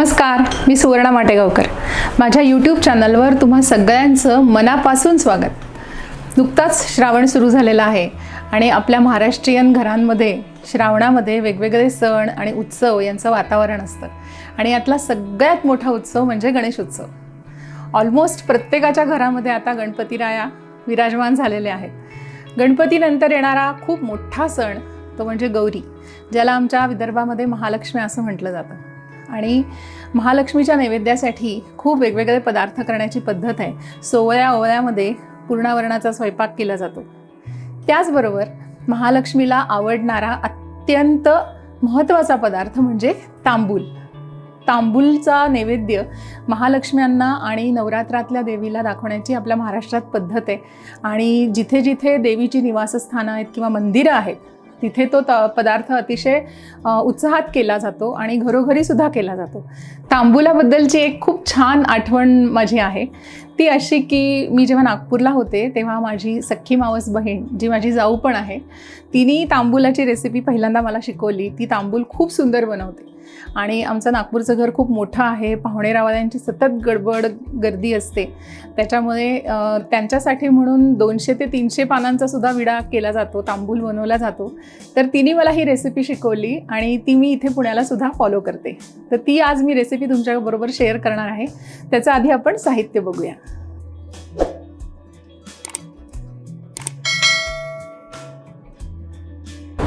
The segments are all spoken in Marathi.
नमस्कार मी सुवर्णा माटेगावकर. माझ्या यूट्यूब चॅनलवर तुम्हा सगळ्यांचं मनापासून स्वागत. नुकताच श्रावण सुरू झालेला आहे आणि आपल्या महाराष्ट्रीयन घरांमध्ये श्रावणामध्ये वेगवेगळे सण आणि उत्सव यांचं वातावरण असतं. आणि यातला सगळ्यात मोठा उत्सव म्हणजे गणेश उत्सव. ऑलमोस्ट प्रत्येकाच्या घरामध्ये आता गणपतीराया विराजमान झालेले आहेत. गणपतीनंतर येणारा खूप मोठा सण तो म्हणजे गौरी ज्याला आमच्या विदर्भामध्ये महालक्ष्मी असं म्हटलं जातं. आणि महालक्ष्मीच्या नैवेद्यासाठी खूप वेगवेगळे पदार्थ करण्याची पद्धत आहे. सोवळ्या ओवळ्यामध्ये पूर्णावरणाचा स्वयंपाक केला जातो. त्याचबरोबर महालक्ष्मीला आवडणारा अत्यंत महत्त्वाचा पदार्थ म्हणजे तांबूल. तांबूलचा नैवेद्य महालक्ष्म्यांना आणि नवरात्रातल्या देवीला दाखवण्याची आपल्या महाराष्ट्रात पद्धत आहे. आणि जिथे जिथे देवीची निवासस्थानं आहेत किंवा मंदिरं आहेत तिथे तो त पदार्थ अतिशय उत्साहात केला जातो आणि घरोघरी सुद्धा केला जातो. तांबुलाबद्दलची एक खूप छान आठवण माझी आहे. ती अशी की मी जेव्हा नागपूरला होते तेव्हा माझी सख्खी मावस बहीण जी माझी जाऊ पण आहे तिने तांबूलाची रेसिपी पहिल्यांदा मला शिकवली. ती तांबूल खूप सुंदर बनवते. आणि आमचं नागपूरचं घर खूप मोठं आहे. पाहुणे रावळ्यांची सतत गडबड गर्दी असते. त्याच्यामुळे त्यांच्यासाठी म्हणून दोनशे ते तीनशे पानांचा सुद्धा विडा केला जातो तांबूल बनवला जातो. तर तिने मला ही रेसिपी शिकवली आणि ती मी इथे पुण्याला सुद्धा फॉलो करते. तर ती आज मी रेसिपी तुमच्याबरोबर शेअर करणार आहे. त्याचं आधी आपण साहित्य बघूया.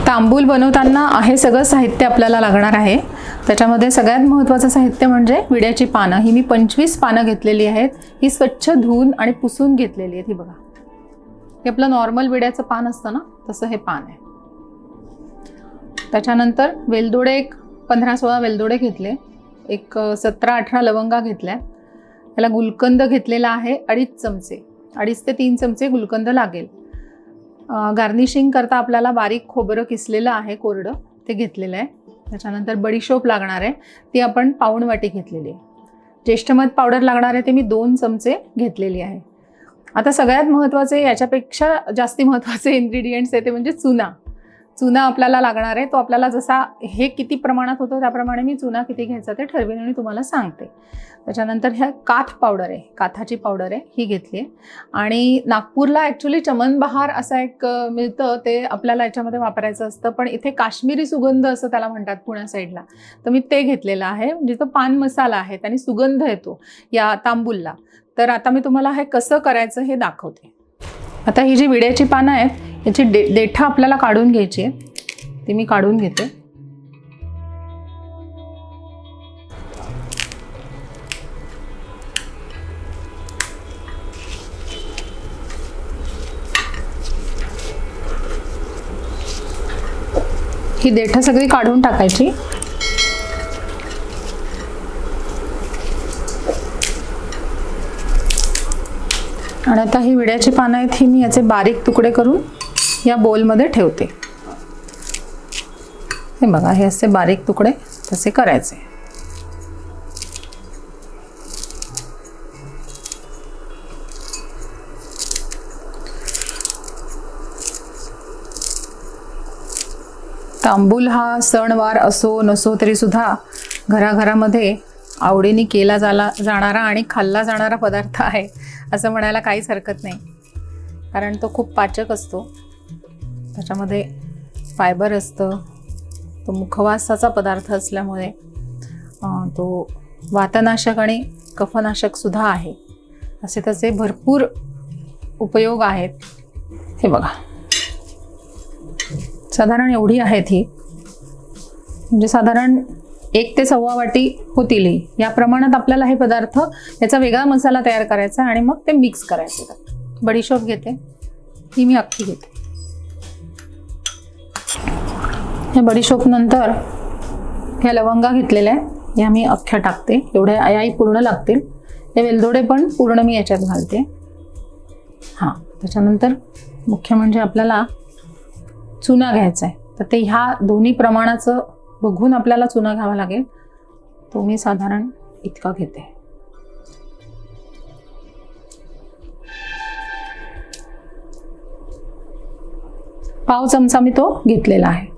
तांबूल बनवताना हे सगळं साहित्य आपल्याला लागणार आहे. त्याच्यामध्ये सगळ्यात महत्त्वाचं साहित्य म्हणजे विड्याची पानं. ही मी पंचवीस पानं घेतलेली आहेत. ही स्वच्छ धुवून आणि पुसून घेतलेली आहेत. ही बघा. हे आपलं नॉर्मल विड्याचं पान असतं ना तसं हे पान आहे. त्याच्यानंतर वेलदोडे एक पंधरा सोळा वेलदोडे घेतले. एक सतरा अठरा लवंगा घेतल्या. त्याला गुलकंद घेतलेला आहे अडीच चमचे. अडीच ते तीन चमचे गुलकंद लागेल. गार्निशिंग करता आपल्याला बारीक खोबरं किसलेलं आहे कोरडं ते घेतलेलं आहे. त्याच्यानंतर बडीशोप लागणार आहे. ती आपण पाऊण वाटी घेतलेली आहे. ज्येष्ठमध पावडर लागणार आहे ते मी दोन चमचे घेतलेली आहे. आता सगळ्यात महत्त्वाचे याच्यापेक्षा जास्ती महत्त्वाचे इन्ग्रेडियंट्स आहे ते म्हणजे चुना. चुना आपल्याला लागणार आहे तो आपल्याला जसा हे किती प्रमाणात होतं त्याप्रमाणे मी चुना किती घ्यायचा ते ठरवेन आणि तुम्हाला सांगते. त्याच्यानंतर ह्या काथ पावडर आहे काथाची पावडर आहे ही घेतली आहे. आणि नागपूरला ॲक्च्युली चमनबहार असं एक मिळतं ते आपल्याला याच्यामध्ये वापरायचं असतं. पण इथे काश्मीरी सुगंध असं त्याला म्हणतात पुण्या साईडला. तर मी ते घेतलेलं आहे. म्हणजे तो पान मसाला आहे त्याने सुगंध येतो या तांबूलला. तर आता मी तुम्हाला हे कसं करायचं हे दाखवते. आता ही जी विड्याची पानं आहेत याची डे देठा आपल्याला काढून घ्यायची आहे ती मी काढून घेते. ही देठं सगळी काढून टाकायची. आणि आता ही विड्याची पानं आहेत ही मी याचे बारीक तुकडे करून या बोलमध्ये ठेवते. हे बघा हे असे बारीक तुकडे तसे करायचे. तांबूल हा सणवार असो नसो तरी सुद्धा घराघरामध्ये आवडीने केला जाला जाणारा आणि खाल्ला जाणारा पदार्थ आहे. असं म्हणायला काहीच हरकत नाही. कारण तो खूप पाचक असतो. त्याच्यामध्ये फायबर असतं. तो मुखवासाचा पदार्थ असल्यामुळे तो वातनाशक आणि कफनाशकसुद्धा आहे. असे त्याचे भरपूर उपयोग आहेत. हे बघा. साधारण एवढी आहेत ही. म्हणजे साधारण एक ते सव्वा वाटी होतील या प्रमाणात आपल्याला हे पदार्थ याचा वेगळा मसाला तयार करायचा आणि मग ते मिक्स करायचं. बडीशोप घेते. ही मी अख्खी घेते. या बडीशोप नंतर ह्या लवंगा घेतलेल्या आहेत. या मी अख्ख्या टाकते. एवढ्या याही पूर्ण लागतील. हे वेलदोडे पण पूर्ण मी याच्यात घालते. हां त्याच्यानंतर मुख्य म्हणजे आपल्याला चुना घ्यायचा आहे. तर ते ह्या दोन्ही प्रमाणाचं बघून आपल्याला चुना घ्यावा लागेल. तो मी साधारण इतका घेते. पाव चमचा मी तो घेतलेला आहे.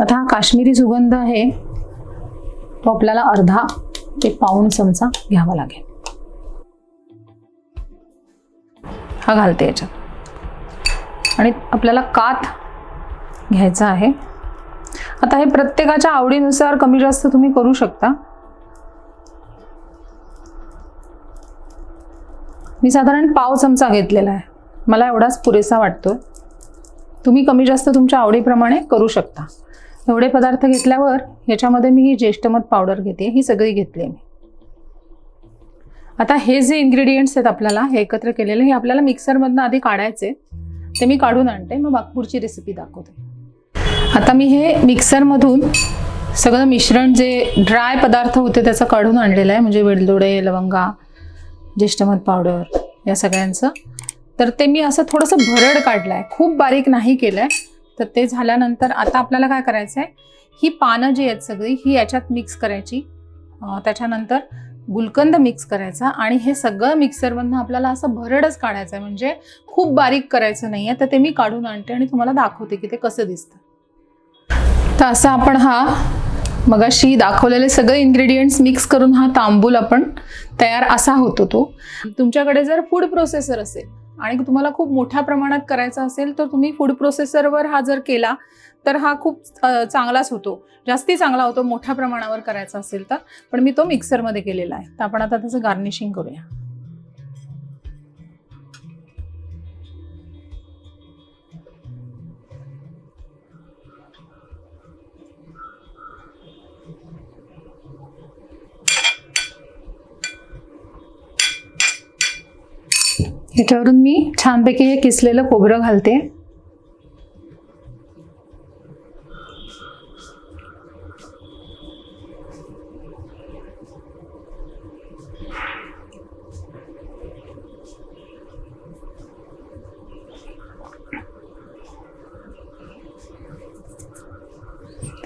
आता हा काश्मीरी सुगंध आहे. तो आपल्याला अर्धा ते पाऊण चमचा घ्यावा लागेल. हा घालते याच्यात. आणि आपल्याला कात घ्यायचा आहे. आता हे प्रत्येकाच्या आवडीनुसार कमी जास्त तुम्ही करू शकता. मी साधारण पाव चमचा घेतलेला आहे. मला एवढाच पुरेसा वाटतो तुम्ही कमी जास्त तुमच्या आवडीप्रमाणे करू शकता. एवढे पदार्थ घेतल्यावर याच्यामध्ये मी ही ज्येष्ठमध पावडर घेते. ही सगळी घेतली मी. आता हे जे इन्ग्रेडियंट्स आहेत आपल्याला हे एकत्र केलेले हे आपल्याला मिक्सरमधनं आधी काढायचे ते मी काढून आणते मग बागपूरची रेसिपी दाखवते. आता मी हे मिक्सरमधून सगळं मिश्रण जे ड्राय पदार्थ होते त्याचं काढून आणलेलं आहे म्हणजे वेलदोडे लवंगा ज्येष्ठमध पावडर या सगळ्यांचं. तर ते मी असं थोडंसं भरड काढलं आहे खूप बारीक नाही केलं आहे तर ते झाल्यानंतर आता आपल्याला काय करायचं आहे ही पानं जी आहेत सगळी ही याच्यात मिक्स करायची. त्याच्यानंतर गुलकंद मिक्स करायचा आणि हे सगळं मिक्सरमधनं आपल्याला असं भरडच काढायचं आहे म्हणजे खूप बारीक करायचं नाही आहे तर ते मी काढून आणते आणि तुम्हाला दाखवते की ते कसं दिसतं. तर असं आपण हा मगाशी दाखवलेले सगळे इन्ग्रेडियंट्स मिक्स करून हा तांबूल आपण तयार असा होतो तो. तुमच्याकडे जर फूड प्रोसेसर असेल आणि तुम्हाला खूप मोठ्या प्रमाणात करायचा असेल तर तुम्ही फूड प्रोसेसरवर हा जर केला तर हा खूप चांगलाच होतो. जास्ती चांगला होतो मोठ्या प्रमाणावर करायचा असेल तर. पण मी तो मिक्सरमध्ये केलेला आहे. तर आपण आता त्याचं गार्निशिंग करूया. ह्याच्यावरून मी छानपैकी हे किसलेलं खोबरं घालते.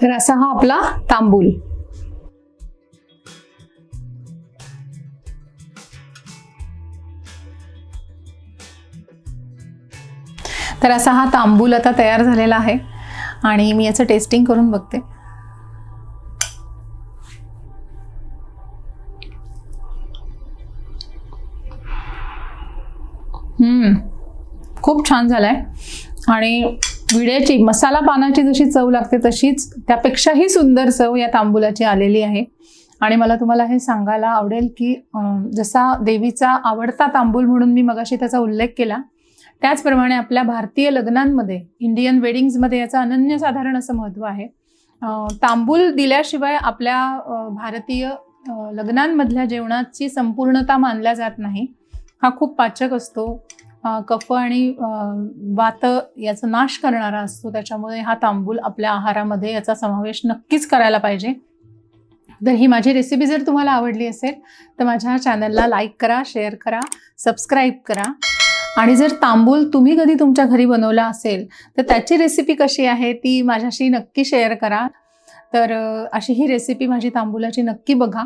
तर असा हा आपला तांबूल. तर असा हा तांबूल आता तयार झालेला आहे. आणि मी याचं टेस्टिंग करून बघते. खूप छान झालाय. आणि विड्याची मसाला पानाची जशी चव लागते तशीच त्यापेक्षाही सुंदर चव या तांबुलाची आलेली आहे. आणि मला तुम्हाला हे सांगायला आवडेल की जसा देवीचा आवडता तांबूल म्हणून मी मगाशी त्याचा उल्लेख केला त्याचप्रमाणे आपल्या भारतीय लग्नांमध्ये इंडियन वेडिंग्जमध्ये याचं अनन्यसाधारण असं महत्त्व आहे. तांबूल दिल्याशिवाय आपल्या भारतीय लग्नांमधल्या जेवणाची संपूर्णता मानल्या जात नाही. हा खूप पाचक असतो. कफ आणि वात याचा नाश करणारा असतो. त्याच्यामुळे हा तांबूल आपल्या आहारामध्ये याचा समावेश नक्कीच करायला पाहिजे. तर ही माझी रेसिपी जर तुम्हाला आवडली असेल तर माझ्या चॅनलला लाईक करा शेअर करा सबस्क्राईब करा. आणि जर तांबूल तुम्ही कधी तुमच्या घरी बनवला असेल तर त्याची रेसिपी कशी आहे ती माझ्याशी नक्की शेअर करा. तर अशी ही रेसिपी माझी तांबूलाची नक्की बघा.